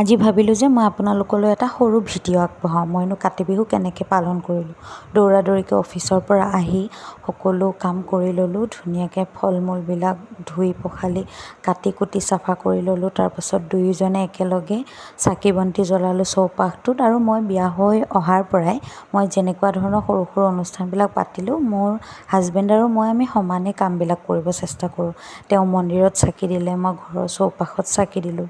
আজি ভাবিলোঁ যে মই আপোনালোকলৈ এটা সৰু ভিডিঅ' আগবঢ়াওঁ। মইনো কাতি বিহু কেনেকৈ পালন কৰিলোঁ? দৌৰা দৌৰিকৈ অফিচৰ পৰা আহি সকলো কাম কৰি ল'লোঁ ধুনীয়াকৈ ফল মূলবিলাক ধুই পখালি কাটি কুটি চাফা কৰি ল'লোঁ তাৰপাছত দুয়োজনে একেলগে চাকি বন্তি জ্বলালোঁ চৌপাশটোত আৰু মই বিয়া হৈ অহাৰ পৰাই মই যেনেকুৱা ধৰণৰ সৰু সৰু অনুষ্ঠানবিলাক পাতিলোঁ মোৰ হাজবেণ্ড আৰু মই আমি সমানে কামবিলাক কৰিব চেষ্টা কৰোঁ। তেওঁ মন্দিৰত চাকি দিলে মই ঘৰৰ চৌপাশত চাকি দিলোঁ।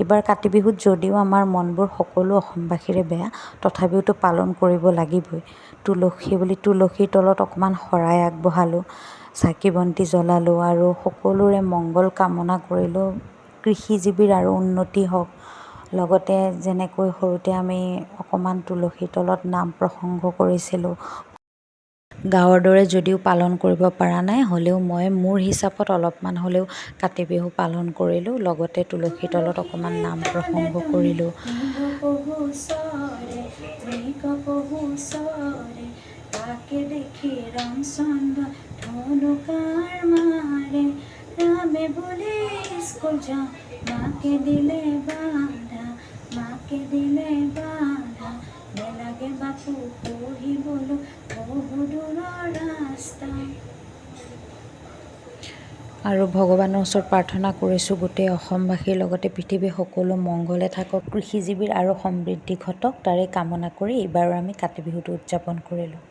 এইবাৰ কাতি বিহুত যদিও আমাৰ মনবোৰ সকলো অসমবাসীৰে বেয়া তথাপিওতো পালন কৰিব লাগিবই। তুলসী বুলি তুলসীৰ তলত অকণমান শৰাই আগবঢ়ালোঁ চাকি বন্তি জ্বলালোঁ আৰু সকলোৰে মংগল কামনা কৰিলোঁ কৃষিজীৱীৰ আৰু উন্নতি হওক। লগতে যেনেকৈ সৰুতে আমি অকণমান তুলসীৰ তলত নাম প্ৰসংগ কৰিছিলোঁ গাঁৱৰ দৰে যদিও পালন কৰিব পৰা নাই হ'লেও মই মোৰ হিচাপত অলপমান হ'লেও কাতি বিহু পালন কৰিলোঁ। লগতে তুলসীৰ তলত অকণমান নাম প্ৰসংগ কৰিলোঁ। মাকে দিলে বাধা নেলাগে বাপু পঢ়িবলৈ আৰু ভগৱানৰ ওচৰত প্ৰাৰ্থনা কৰিছোঁ গোটেই অসমবাসীৰ লগতে পৃথিৱীৰ সকলো মংগলে থাকক, কৃষিজীৱীৰ আৰু সমৃদ্ধি ঘটক, তাৰে কামনা কৰি এইবাৰো আমি কাতি বিহুটো উদযাপন কৰিলোঁ।